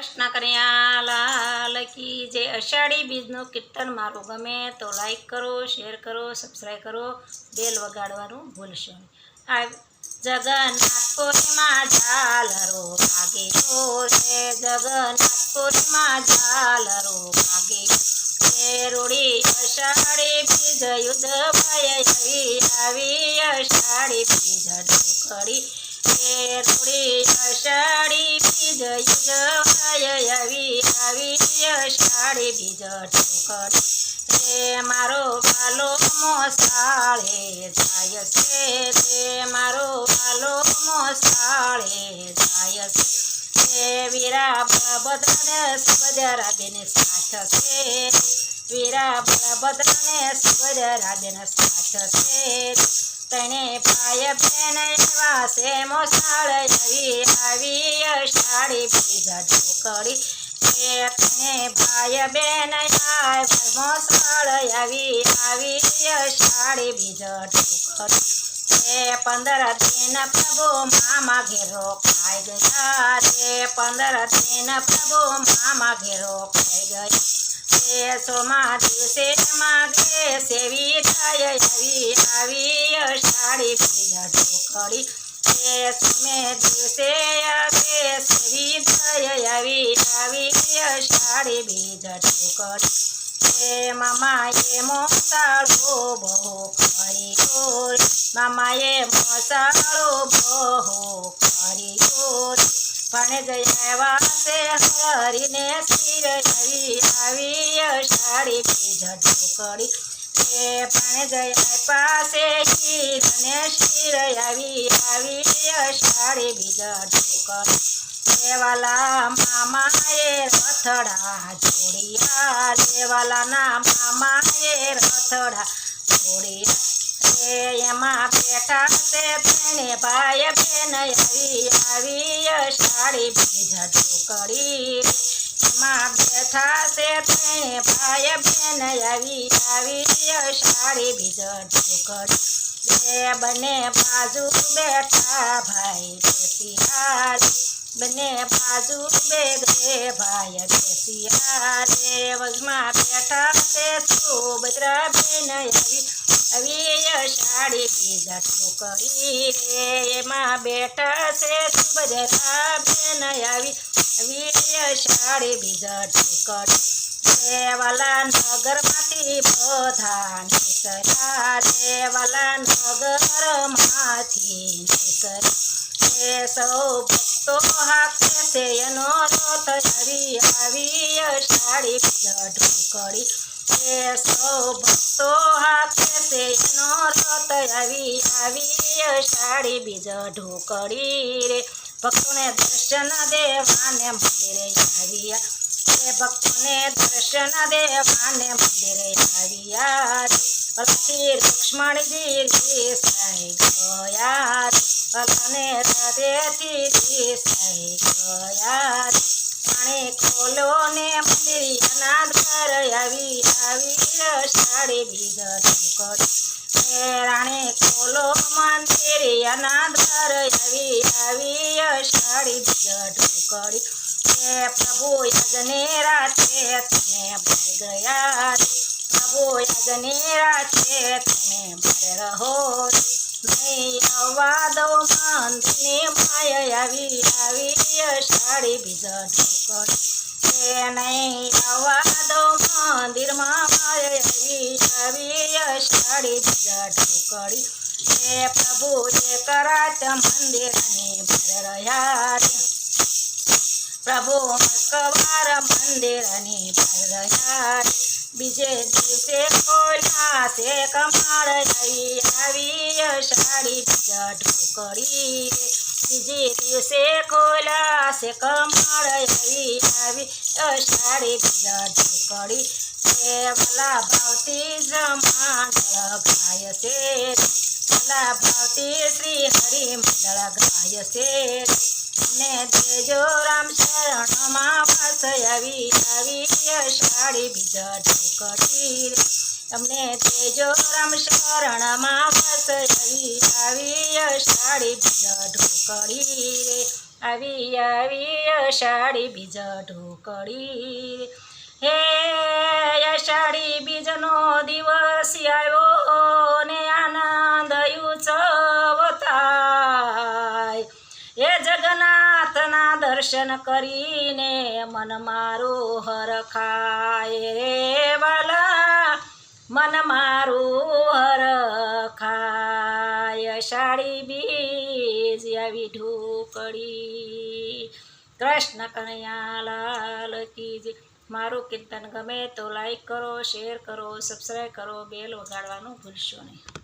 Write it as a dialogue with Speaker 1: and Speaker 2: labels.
Speaker 1: કૃષ્ણ કન્યા લાલ કી જે અષાઢી બીજનું કીર્તન મારું ગમે તો લાઈક કરો શેર કરો સબસ્ક્રાઈબ કરો બેલ વગાડવાનું ભૂલશો આ જગન્નાથપુરીમાં ઝાલરો ભાગે રે જગન્નાથપુરીમાં ઝાલરો ભાગે રૂડી અષાઢી બીજ યુદ્ધ ભય આવી. અષાઢી બીજ ઢોકળી હે થોડી અષાઢી બીજ યુદ્ધ આવી આવી અષાઢી બીજ ઢોકળી. રે મારો પાલો મોસાળે જાય છે રે મારો પાલો મોસાળે જાય છે. વીરા બળભદ્રને સુભદ્રાબેન સાથ છે, વીરા બળભદ્રને સુભદ્રાબેન સાથ છે. તને પાય બેન છે મોસાળ આવી આવી અષાઢી બીજા ઢોકળી. હે તને ભાઈ બેન મોસાળ આવી આવી અષાઢી બીજા ઢોકળી. રે પંદર દિન પ્રભુ મામા ઘેરો ખાઈ ગયા. રે પંદર દિન પ્રભુ મામા ઘેરો ખાઈ ગયા. સોમા દિવસે માગે સેવી થાય આવી આવી અષાઢી ઢોકળી રે સુમે દિવસે આવે સેવી થાય આવી આવી અષાઢી બીજા ઢોકળી હે મામાએ મોસાળો બહો કરી રે મામાએ મોસાળો બહુ કરી પણ જયા વાસે હરીને શિર આવી આવી અષાઢી બીજ ઢોકળી. હે પણ જયા પાસે શિરને શિર આવી આવી અષાઢી બીજ ઢોકળી. દેવાલા મામાએ રથડા જોડિયા. દેવાલાના મામાએ રથડા જોડિયા. એમાં બેઠા છે તેને ભાઈ બેન આવી આવી અષાઢી બીજ ઢોકળી એમાં બેઠા છે તેને ભાઈ બેન આવી આવી અષાઢી બીજ ઢોકળી બે બંને બાજુ બેઠા ભાઈ બેસિયા રે બંને બાજુ બેગરે ભાઈ બેસિયા રે વજમાં બેઠા તે સુભદ્રા બેન આવી અષાઢી બીજા ઠોકરી રે, એમાં બેટા છે સુભદ્રા બેન આવી. આવી અષાઢી બીજા ઠોકરી દેવાલા નગરમાંથી બધા નિસર્યા દેવાલા નગરમાંથી નિસર્યા એ સૌ ભક્તો હાકે છે એનો રથ આવી આવી સાડી બીજા ઢોકળી એ સૌ ભક્તો હાકે છે એનો રથ આવી આવી અષાઢી બીજા ઢોકળી રે ભક્તોને દર્શન દેવાને મંદિરે આવ્યા એ ભક્તોને દર્શન દેવાને મંદિરે આવ્યા રે પલથી લક્ષ્મણજી દેસાઈ ગયા રે પલને હૃદયથી દેસાઈ ગયા રે પાણી ખોલો ને મંદિરી અનાથ ઘર આવી આવી અષાઢી બીજ હે રાણી ખોલો મંદિરી અનાથ ઘર આવી આવી અષાઢી બીજ ઢોકળી હે પ્રભુ યજને રાતે તમે ભર ગયા પ્રભુ યજને રાતે તમે ભર રહો રે નહીં આવવા દો મંદિરને માય આવી આવી અષાઢી બીજ ઢોકળી. હે નહીં આવવા દો મંદિરમાં માય આવી આવી અષાઢી બીજ ઢોકળી. હે પ્રભુ એક રાત મંદિરની ભર રહ્યા બીજે દિવસે ખોલ્યા છે કમાડ આવી અષાઢી બીજા ઢોકળી બીજે દિવસે ખોલ્યા સે કમાડ આવી આવી અષાઢી બીજા ઢોકળી ભલા ભાવતી જમાડળ ગાય છે. ભલા ભાવતી શ્રી હરિ મંડળ ગાય છે. ને તેજો રામ શરણમાં વાસ આવી આવી અષાઢી બીજા ઠોકરી રે. તમને તેજો રામ શરણમાં વાસ આવી આવી અષાઢી બીજા ઢોકળી રે. આવી આવી અષાઢી બીજ ઢોકળી હે અષાઢી બીજનો દિવસ આવ્યો. દર્શન કરીને મન મારું હરખાય રે વાલા. મન મારું હરખાય. સાડી બીજ આવી ઢોકળી. કૃષ્ણ કનૈયા લાલ કી જય. મારું કીર્તન ગમે તો લાઈક કરો શેર કરો સબસ્ક્રાઈબ કરો. બેલ વગાડવાનું ભૂલશો નહીં.